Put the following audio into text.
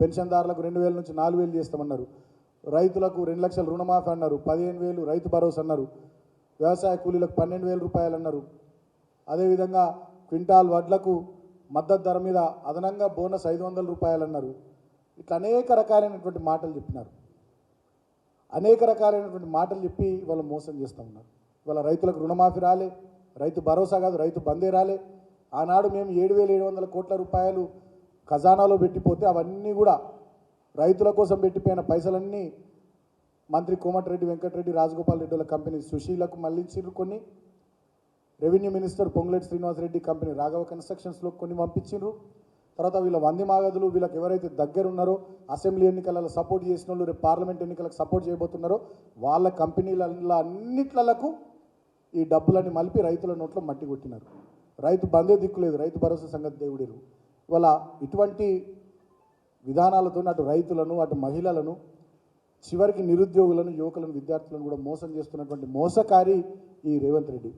పెన్షన్దారులకు రెండు వేల నుంచి నాలుగు వేలు చేస్తామన్నారు. రైతులకు రెండు లక్షల రుణమాఫీ అన్నారు. పదిహేను వేలు రైతు భరోసా అన్నారు. వ్యవసాయ కూలీలకు పన్నెండు వేల రూపాయలు అన్నారు. అదేవిధంగా క్వింటాల్ వడ్లకు మద్దతు ధర మీద అదనంగా బోనస్ ఐదు వందల రూపాయలు అన్నారు. ఇట్లా అనేక రకాలైనటువంటి మాటలు చెప్పినారు. అనేక రకాలైనటువంటి మాటలు చెప్పి వాళ్ళు మోసం చేస్తూ ఉన్నారు. ఇవాళ రైతులకు రుణమాఫీ రాలే. రైతు భరోసా కాదు రైతు బందే రాలే. ఆనాడు మేము ఏడు వేల ఏడు వందల కోట్ల రూపాయలు ఖజానాలో పెట్టిపోతే అవన్నీ కూడా రైతుల కోసం పెట్టిపోయిన పైసలన్నీ మంత్రి కోమటిరెడ్డి వెంకటరెడ్డి రాజగోపాల్ రెడ్డి వాళ్ళ కంపెనీ సుశీలకు మళ్ళించారు కొన్ని. Revenue minister Ponguleti Srinivasa Reddy company Raghava కన్స్ట్రక్షన్స్లో కొన్ని పంపించిండ్రు తర్వాత వీళ్ళ వంది మాగదులు వీళ్ళకి ఎవరైతే దగ్గర ఉన్నారో అసెంబ్లీ ఎన్నికలలో సపోర్ట్ చేసిన వాళ్ళు రేపు పార్లమెంట్ ఎన్నికలకు సపోర్ట్ చేయబోతున్నారో వాళ్ళ కంపెనీలలో అన్నిట్లకు ఈ డబ్బులన్నీ మలిపి రైతుల నోట్లో మట్టి కొట్టినారు. రైతు బందే దిక్కులేదు రైతు భరోసా సంగతి దేవుడిరు ఇవాళ ఇటువంటి విధానాలతో అటు రైతులను అటు మహిళలను చివరికి నిరుద్యోగులను యువకులను విద్యార్థులను కూడా మోసం చేస్తున్నటువంటి మోసకారి ఈ రేవంత్ రెడ్డి.